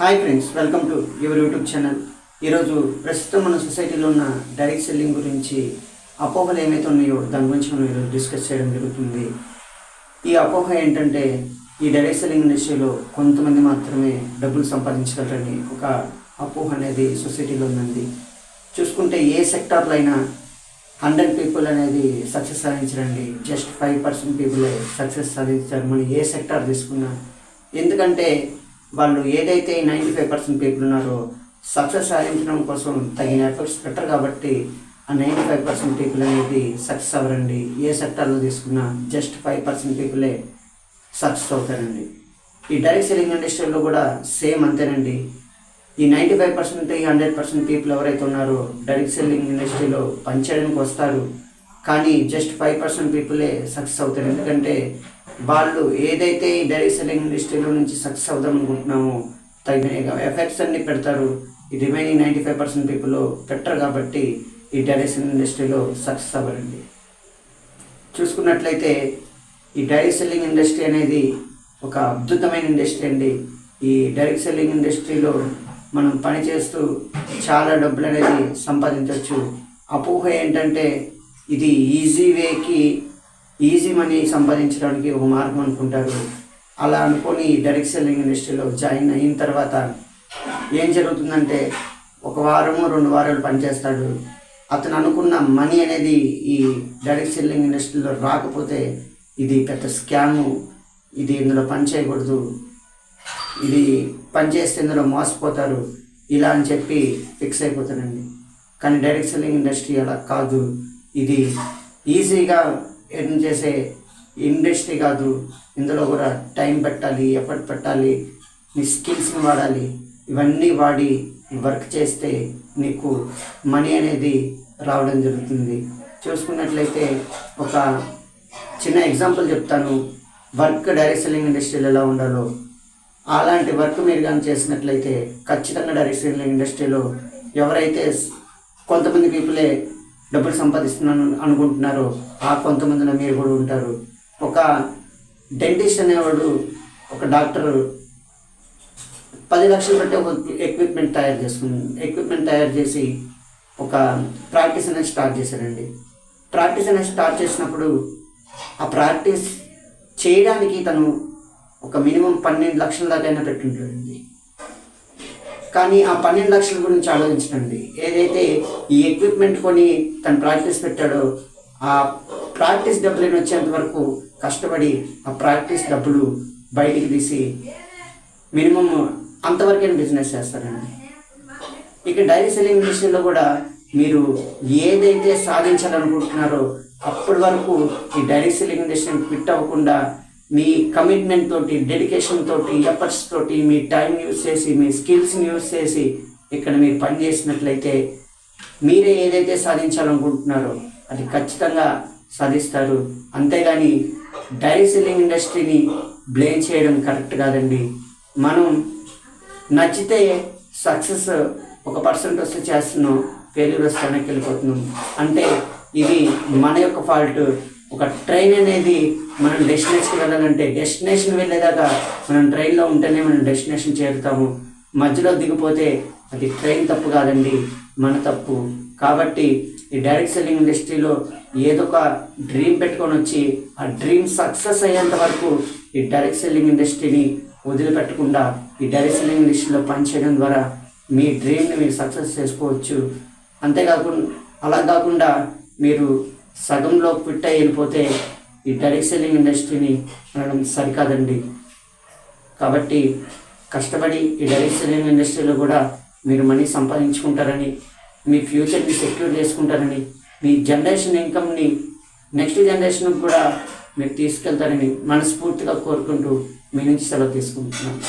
Hi friends welcome to your YouTube channel. ఈరోజు ప్రస్తుతం మన సొసైటీలో ఉన్న డైరెక్ట్ సెల్లింగ్ గురించి అపోహలు ఏమైతే ఉన్నాయో దాని గురించి మనం ఈరోజు డిస్కస్ చేయడం జరుగుతుంది. ఈ అపోహ ఏంటంటే ఈ డైరెక్ట్ సెల్లింగ్ ఇండస్ట్రీలో కొంతమంది మాత్రమే డబ్బులు సంపాదించగలరని ఒక అపోహ అనేది సొసైటీలో ఉందండి. చూసుకుంటే ఏ సెక్టార్లో అయినా హండ్రెడ్ పీపుల్ అనేది సక్సెస్ సాధించరండి జస్ట్ ఫైవ్ పర్సెంట్ పీపులే సక్సెస్ సాధించారు మనం ఏ సెక్టార్ తీసుకున్నా. ఎందుకంటే వాళ్ళు ఏదైతే నైంటీ ఫైవ్ పర్సెంట్ పీపుల్ ఉన్నారో సక్సెస్ సాధించడం కోసం తగిన ఎఫర్ట్స్ పెట్టరు కాబట్టి ఆ నైంటీ ఫైవ్ పర్సెంట్ పీపుల్ అనేది సక్సెస్ అవ్వరండి. ఏ సెక్టార్లో తీసుకున్నా జస్ట్ ఫైవ్ పర్సెంట్ పీపులే సక్సెస్ అవుతారండి. ఈ డైరెక్ట్ సెల్లింగ్ ఇండస్ట్రీలో కూడా సేమ్ అంతేనండి. ఈ నైంటీ ఫైవ్ పర్సెంట్ ఈ హండ్రెడ్ పర్సెంట్ పీపుల్ ఎవరైతే ఉన్నారో డైరెక్ట్ సెల్లింగ్ ఇండస్ట్రీలో పనిచేయడానికి వస్తారు. కానీ జస్ట్ ఫైవ్ పర్సెంట్ పీపులే సక్సెస్ అవుతారు. ఎందుకంటే వాళ్ళు ఏదైతే ఈ డైరెక్ట్ సెల్లింగ్ ఇండస్ట్రీలో నుంచి సక్సెస్ అవుదాం అనుకుంటున్నామో తగిన ఎఫెక్ట్స్ అన్ని పెడతారు. ఈ remaining ninety five percent people పెట్టరు కాబట్టి ఈ డైరెక్ట్ సెల్లింగ్ ఇండస్ట్రీలో సక్సెస్ అవ్వరండి. చూసుకున్నట్లయితే ఈ డైరెక్ట్ సెల్లింగ్ ఇండస్ట్రీ అనేది ఒక అద్భుతమైన ఇండస్ట్రీ అండి. ఈ డైరెక్ట్ సెల్లింగ్ ఇండస్ట్రీలో మనం పనిచేస్తూ చాలా డబ్బులు అనేది సంపాదించవచ్చు. అపోహ ఏంటంటే ఇది ఈజీ వేకి ఈజీ మనీ సంపాదించడానికి ఒక మార్గం అనుకుంటారు. అలా అనుకొని డైరెక్ట్ సెల్లింగ్ ఇండస్ట్రీలో జాయిన్ అయిన తర్వాత ఏం జరుగుతుందంటే ఒక వారము రెండు వారాలు పనిచేస్తాడు. అతను అనుకున్న మనీ అనేది ఈ డైరెక్ట్ సెల్లింగ్ ఇండస్ట్రీలో రాకపోతే ఇది పెద్ద స్కాము ఇది ఇందులో పని చేయకూడదు. ఇది పని చేస్తే ఇందులో మోసపోతారు. ఇలా అని చెప్పి ఫిక్స్ అయిపోతారండి కానీ డైరెక్ట్ సెల్లింగ్ ఇండస్ట్రీ అలా కాదు. ఇది ఈజీగా ఎర్న్ చేసే ఇండస్ట్రీ కాదు. ఇందులో కూడా టైం పెట్టాలి ఎఫర్ట్ పెట్టాలి నీ స్కిల్స్ని వాడాలి. ఇవన్నీ వాడి వర్క్ చేస్తే నీకు మనీ అనేది రావడం జరుగుతుంది. చూసుకున్నట్లయితే ఒక చిన్న ఎగ్జాంపుల్ చెప్తాను. వర్క్ డైరెక్ట్ సెల్లింగ్ ఇండస్ట్రీలో ఎలా ఉండాలో. అలాంటి వర్క్ మీరు కానీ చేసినట్లయితే ఖచ్చితంగా డైరెక్ట్ సెల్లింగ్ ఇండస్ట్రీలో ఎవరైతే కొంతమంది పీపులే డబ్బులు సంపాదిస్తున్నాను అనుకుంటున్నారు ఆ కొంతమంది మీరు కూడా ఉంటారు. ఒక డెంటిస్ట్ అనేవాడు ఒక డాక్టర్ పది లక్షలు పెట్టి ఒక ఎక్విప్మెంట్ తయారు చేసుకుని ఎక్విప్మెంట్ తయారు చేసి ఒక ప్రాక్టీస్ అనేది స్టార్ట్ చేశాడండి. ప్రాక్టీస్ అనేది స్టార్ట్ చేసినప్పుడు ఆ ప్రాక్టీస్ చేయడానికి తను ఒక మినిమం పన్నెండు లక్షల దాకైనా పెట్టుంటాడండి. కానీ ఆ పన్నెండు లక్షల గురించి ఆలోచించండి ఏదైతే ఈ ఎక్విప్మెంట్ కొని తను ప్రాక్టీస్ పెట్టాడో ఆ ప్రాక్టీస్ డబ్బులు వచ్చేంత వరకు కష్టపడి ఆ ప్రాక్టీస్ డబ్బులు బయటికి తీసి మినిమం అంతవరకైనా బిజినెస్ చేస్తారండి? ఇక డైరీ సెల్లింగ్ విషయంలో కూడా మీరు ఏదైతే సాధించాలనుకుంటున్నారో అప్పటి వరకు ఈ డైరీ సెల్లింగ్ ఇండస్ట్రీని ఫిట్ అవ్వకుండా మీ కమిట్మెంట్ తోటి డెడికేషన్ తోటి ఎఫర్ట్స్ తోటి మీ టైం యూస్ చేసి మీ స్కిల్స్ని యూస్ చేసి ఇక్కడ మీరు పని చేసినట్లయితే మీరే ఏదైతే సాధించాలనుకుంటున్నారో అది ఖచ్చితంగా సాధిస్తారు. అంతేగాని డైరీ సెల్లింగ్ ఇండస్ట్రీని బ్లేమ్ చేయడం కరెక్ట్ కాదండి. మనం నచ్చితే సక్సెస్ ఒక పర్సెంట్ వస్తే చేస్తున్నాం ఫెయిల్యూర్ వస్తే వెనక్కి వెళ్ళిపోతున్నాం. అంటే ఇది మన యొక్క ఫాల్ట్ ఒక ట్రైన్ అనేది మనం డెస్టినేషన్కి వెళ్ళాలంటే డెస్టినేషన్ వెళ్ళేదాకా మనం ట్రైన్లో ఉంటేనే మనం డెస్టినేషన్ చేరుతాము. మధ్యలో దిగిపోతే అది ట్రైన్ తప్పు కాదండి మన తప్పు. కాబట్టి ఈ డైరెక్ట్ సెల్లింగ్ ఇండస్ట్రీలో ఏదో ఒక డ్రీమ్ పెట్టుకొని వచ్చి ఆ డ్రీమ్ సక్సెస్ అయ్యేంత వరకు ఈ డైరెక్ట్ సెల్లింగ్ ఇండస్ట్రీని వదిలిపెట్టకుండా ఈ డైరెక్ట్ సెల్లింగ్ ఇండస్ట్రీలో పనిచేయడం ద్వారా మీ డ్రీమ్ని మీరు సక్సెస్ చేసుకోవచ్చు. అంతేకాకుండా అలా కాకుండా మీరు సగంలో ఫిట్ అయిపోతే ఈ డైరెక్ట్ సెల్లింగ్ ఇండస్ట్రీని మనం సరికాదండి. కాబట్టి కష్టపడి ఈ డైరెక్ట్ సెల్లింగ్ ఇండస్ట్రీలో కూడా మీరు మనీ సంపాదించుకుంటారని మీ ఫ్యూచర్ని సెక్యూర్ చేసుకుంటారని మీ జనరేషన్ ఇన్కమ్ని నెక్స్ట్ జనరేషన్కి కూడా మీరు తీసుకెళ్తారని మనస్ఫూర్తిగా కోరుకుంటూ మీ నుంచి సెలవు తీసుకుంటున్నాను.